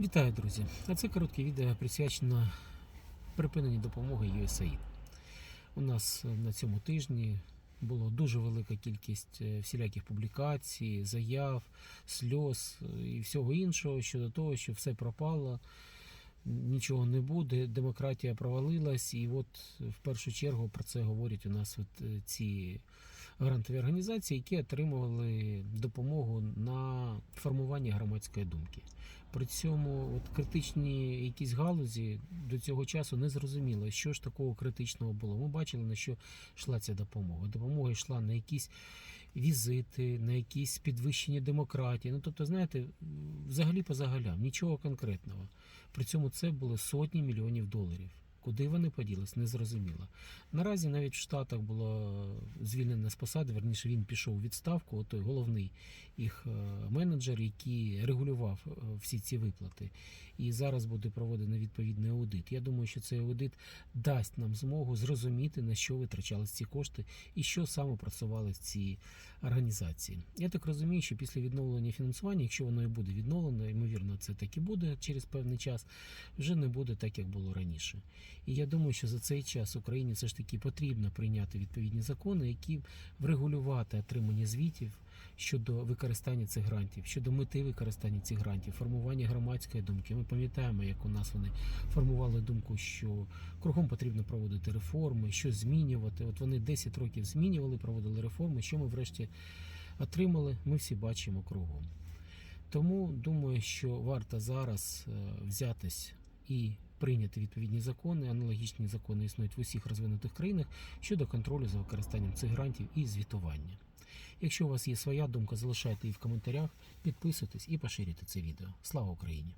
Вітаю, друзі! А це коротке відео присвячено припиненню допомоги USAID. У нас на цьому тижні було дуже велика кількість е, всіляких публікацій, заяв, сльоз е, і всього іншого щодо того, що все пропало, нічого не буде, демократія провалилась, і от в першу чергу про це говорять у нас от е, ці грантові організації, які отримували допомогу на формування громадської думки. При цьому от критичні якісь галузі до цього часу не зрозуміло, що ж такого критичного було. Ми бачили, на що йшла ця допомога. Допомога йшла на якісь візити, на якісь підвищення демократії. Ну тобто, знаєте, взагалі по загалям, нічого конкретного. При цьому це були сотні мільйонів доларів. Куди вони поділись, не зрозуміло. Наразі навіть в Штатах було звільнено з посади, верніше він пішов у відставку, той головний їх е, менеджер, який регулював е, всі ці виплати. І зараз буде проведено відповідний аудит. Я думаю, що цей аудит дасть нам змогу зрозуміти, на що витрачались ці кошти і що саме працювали ці організації. Я так розумію, що після відновлення фінансування, якщо воно і буде відновлено, ймовірно, це так і буде через певний час, вже не буде так, як було раніше. І я думаю, що за цей час Україні все ж таки потрібно прийняти відповідні закони, які врегулювати отримання звітів щодо використання цих грантів, щодо мети використання цих грантів, формування громадської думки. Ми пам'ятаємо, як у нас вони формували думку, що кругом потрібно проводити реформи, що змінювати. От вони 10 років змінювали, проводили реформи. Що ми врешті отримали, ми всі бачимо кругом. Тому думаю, що варто зараз е, взятись і прийняти відповідні закони. Аналогічні закони існують в усіх розвинутих країнах щодо контролю за використанням цих грантів і звітування. Якщо у вас є своя думка, залишайте її в коментарях, підписуйтесь і поширюйте це відео. Слава Україні!